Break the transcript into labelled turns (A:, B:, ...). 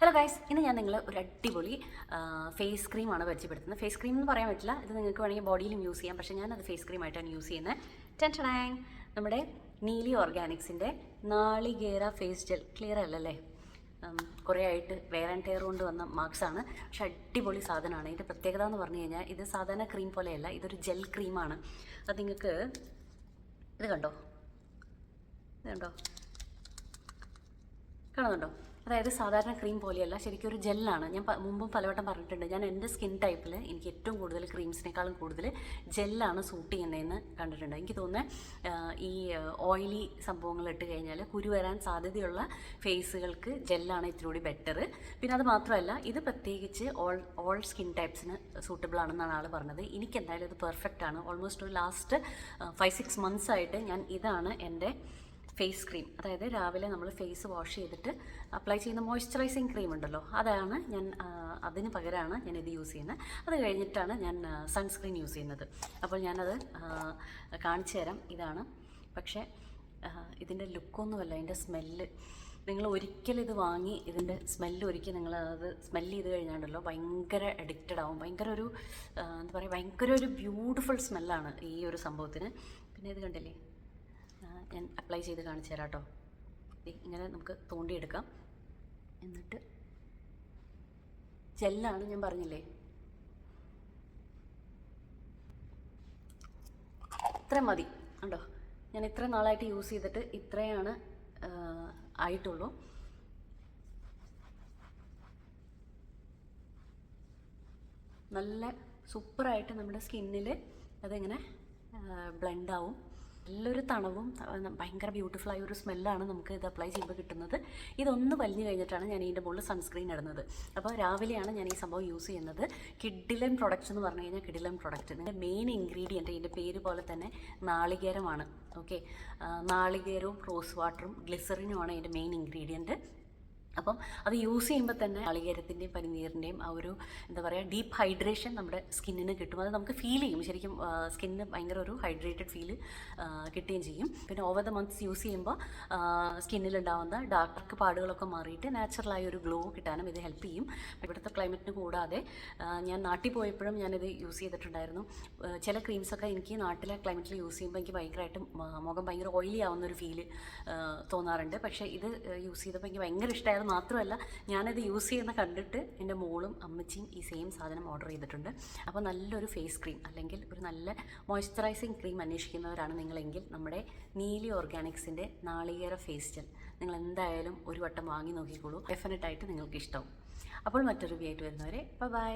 A: Hello guys ഇന്ന് ഞാൻ നിങ്ങൾ ഒരു അടിപൊളി ഫേസ് ക്രീമാണ് പരിചയപ്പെടുത്തുന്നത്. ഫേസ് ക്രീം എന്ന് പറയാൻ പറ്റില്ല. ഇത് നിങ്ങൾക്ക് വേണമെങ്കിൽ ബോഡിയിലും യൂസ് ചെയ്യാം. പക്ഷേ ഞാൻ അത് ഫേസ് ക്രീമായിട്ടാണ് യൂസ് ചെയ്യുന്നത് ടെൻഷനാങ് നമ്മുടെ നീലി ഓർഗാനിക്സിന്റെ നാളികേര ഫേസ് ജെൽ ക്ലിയർ അല്ലല്ലേ? കുറേ ആയിട്ട് വെയർ ആൻഡ് ടയർ കൊണ്ട് വന്ന മാർക്സാണ് പക്ഷെ അടിപൊളി സാധനമാണ്. ഇതിന്റെ പ്രത്യേകത എന്ന് പറഞ്ഞു കഴിഞ്ഞാൽ ഇത് സാധാരണ ക്രീം പോലെയല്ല ഇതൊരു ജെൽ ക്രീമാണ് അത് നിങ്ങൾക്ക് ഇത് കണ്ടോ? ഇത് കണ്ടോ? കാണുന്നുണ്ടോ? അതായത് സാധാരണ ക്രീം പോലെയല്ല ശരിക്കും ഒരു ജെല്ലാണ് ഞാൻ മുമ്പും പലവട്ടം പറഞ്ഞിട്ടുണ്ട്. ഞാൻ എന്റെ സ്കിൻ ടൈപ്പിൽ എനിക്ക് ഏറ്റവും കൂടുതൽ ക്രീംസിനേക്കാളും കൂടുതൽ ജെല്ലാണ് സൂട്ട് ചെയ്യുന്നതെന്ന് കണ്ടിട്ടുണ്ട്. എനിക്ക് തോന്നുന്നത് ഈ ഓയിലി സംഭവങ്ങൾ ഇട്ട് കഴിഞ്ഞാൽ കുരു വരാൻ സാധ്യതയുള്ള ഫേസുകൾക്ക് ജെല്ലാണ് ഇത്തിരി ബെറ്റർ പിന്നെ അത് മാത്രമല്ല ഇത് പ്രത്യേകിച്ച് ഓൾ ഓൾ സ്കിൻ ടൈപ്സിന് സൂട്ടബിൾ ആണെന്നാണ് ആൾ പറഞ്ഞത്. എനിക്ക് എന്തായാലും ഇത് പെർഫെക്റ്റ് ആണ്. ഓൾമോസ്റ്റ് ഒരു ലാസ്റ്റ് ഫൈവ് സിക്സ് മന്ത്സ് ആയിട്ട് ഞാൻ ഇതാണ് എന്റെ ഫേസ് ക്രീം അതായത് രാവിലെ നമ്മൾ ഫേസ് വാഷ് ചെയ്തിട്ട് അപ്ലൈ ചെയ്യുന്ന മോയ്സ്ചറൈസിങ് ക്രീം ഉണ്ടല്ലോ അതാണ് ഞാൻ അതിന് പകരമാണ് ഞാൻ ഇത് യൂസ് ചെയ്യുന്നത് അത് കഴിഞ്ഞിട്ടാണ് ഞാൻ സൺസ്ക്രീൻ യൂസ് ചെയ്യുന്നത്. അപ്പോൾ ഞാനത് കാണിച്ചു തരാം. ഇതാണ്. പക്ഷേ ഇതിന്റെ ലുക്കൊന്നുമല്ല ഇതിന്റെ സ്മെല്ല്. നിങ്ങൾ ഒരിക്കലും ഇത് വാങ്ങി ഇതിന്റെ സ്മെല്ല് ഒരിക്കൽ നിങ്ങൾ അത് സ്മെല്ല് ചെയ്ത് കഴിഞ്ഞാണ്ടല്ലോ ഭയങ്കര അഡിക്റ്റഡ് ആവും. ഭയങ്കര ഒരു എന്താ പറയുക ഭയങ്കര ഒരു ബ്യൂട്ടിഫുൾ സ്മെല്ലാണ് ഈ ഒരു സംഭവത്തിന്. പിന്നെ ഇത് കണ്ടില്ലേ? ഞാൻ അപ്ലൈ ചെയ്ത് കാണിച്ചു തരാം കേട്ടോ ഇങ്ങനെ നമുക്ക് തോണ്ടിയെടുക്കാം. എന്നിട്ട് ജെല്ലാണ് ഞാൻ പറഞ്ഞില്ലേ? ഇത്ര മതി. കണ്ടോ? ഞാൻ ഇത്ര നാളായിട്ട് യൂസ് ചെയ്തിട്ട് ഇത്രയാണ് ആയിട്ടുള്ളൂ. നല്ല സൂപ്പറായിട്ട് നമ്മുടെ സ്കിന്നിൽ അതിങ്ങനെ ബ്ലെൻഡ് ആവും. നല്ലൊരു തണവും ഭയങ്കര ബ്യൂട്ടിഫുൾ ആയ ഒരു സ്മെല്ലാണ് നമുക്ക് ഇത് അപ്ലൈ ചെയ്യുമ്പോൾ കിട്ടുന്നത്. ഇതൊന്ന് വലിഞ്ഞു കഴിഞ്ഞിട്ടാണ് ഞാൻ ഇതിന്റെ മുകളിൽ സൺസ്ക്രീൻ ഇടുന്നത്. അപ്പോൾ രാവിലെയാണ് ഞാൻ ഈ സംഭവം യൂസ് ചെയ്യുന്നത്. കിഡിലൻ പ്രൊഡക്ട്സ് എന്ന് പറഞ്ഞു കഴിഞ്ഞാൽ കിഡിലൻ പ്രൊഡക്റ്റ് ഇതിന്റെ മെയിൻ ഇൻഗ്രീഡിയന്റ് ഇതിന്റെ പേര് പോലെ തന്നെ നാളികേരമാണ്. ഓക്കെ നാളികേരവും റോസ് വാട്ടറും ഗ്ലിസറിനുമാണ് ഇതിന്റെ മെയിൻ ഇൻഗ്രീഡിയന്റ് അപ്പം അത് യൂസ് ചെയ്യുമ്പോൾ തന്നെ അളികരത്തിന്റെയും പനിനീറിന്റെയും ആ ഒരു എന്താ പറയുക ഡീപ്പ് ഹൈഡ്രേഷൻ നമ്മുടെ സ്കിന്നിന് കിട്ടും. അത് നമുക്ക് ഫീൽ ചെയ്യും. ശരിക്കും സ്കിന്നിന് ഭയങ്കര ഒരു ഹൈഡ്രേറ്റഡ് ഫീൽ കിട്ടുകയും ചെയ്യും. പിന്നെ ഓവർ ദ മന്ത്സ് യൂസ് ചെയ്യുമ്പോൾ സ്കിന്നിലുണ്ടാവുന്ന ഡാർക്ക് പാടുകളൊക്കെ മാറിയിട്ട് നാച്ചുറലായ ഒരു ഗ്ലോ കിട്ടാനും ഇത് ഹെൽപ്പ് ചെയ്യും. ഇവിടുത്തെ ക്ലൈമറ്റിന് കൂടാതെ ഞാൻ നാട്ടിൽ പോയപ്പോഴും ഞാനിത് യൂസ് ചെയ്തിട്ടുണ്ടായിരുന്നു. ചില ക്രീംസൊക്കെ എനിക്ക് നാട്ടിലെ ക്ലൈമറ്റിൽ യൂസ് ചെയ്യുമ്പോൾ എനിക്ക് ഭയങ്കരമായിട്ട് മുഖം ഭയങ്കര ഓയിലി ആവുന്ന ഒരു ഫീൽ തോന്നാറുണ്ട്. പക്ഷേ ഇത് യൂസ് ചെയ്തപ്പോൾ എനിക്ക് ഭയങ്കര ഇഷ്ടമായത് മാത്രമല്ല ഞാനത് യൂസ് ചെയ്യുന്ന കണ്ടിട്ട് എന്റെ മോളും അമ്മച്ചിയും ഈ സെയിം സാധനം ഓർഡർ ചെയ്തിട്ടുണ്ട്. അപ്പോൾ നല്ലൊരു ഫേസ് ക്രീം അല്ലെങ്കിൽ ഒരു നല്ല മോയ്സ്ചറൈസിങ് ക്രീം അന്വേഷിക്കുന്നവരാണ് നിങ്ങളെങ്കിൽ നമ്മുടെ നീലി ഓർഗാനിക്സിന്റെ നാളികേര ഫേസ് ജെൽ നിങ്ങൾ എന്തായാലും ഒരു വട്ടം വാങ്ങി നോക്കിക്കോളൂ. ഡെഫിനറ്റായിട്ട് നിങ്ങൾക്ക് ഇഷ്ടവും അപ്പോൾ മറ്റൊരു വീഡിയോ വരുന്നവരെ ബൈ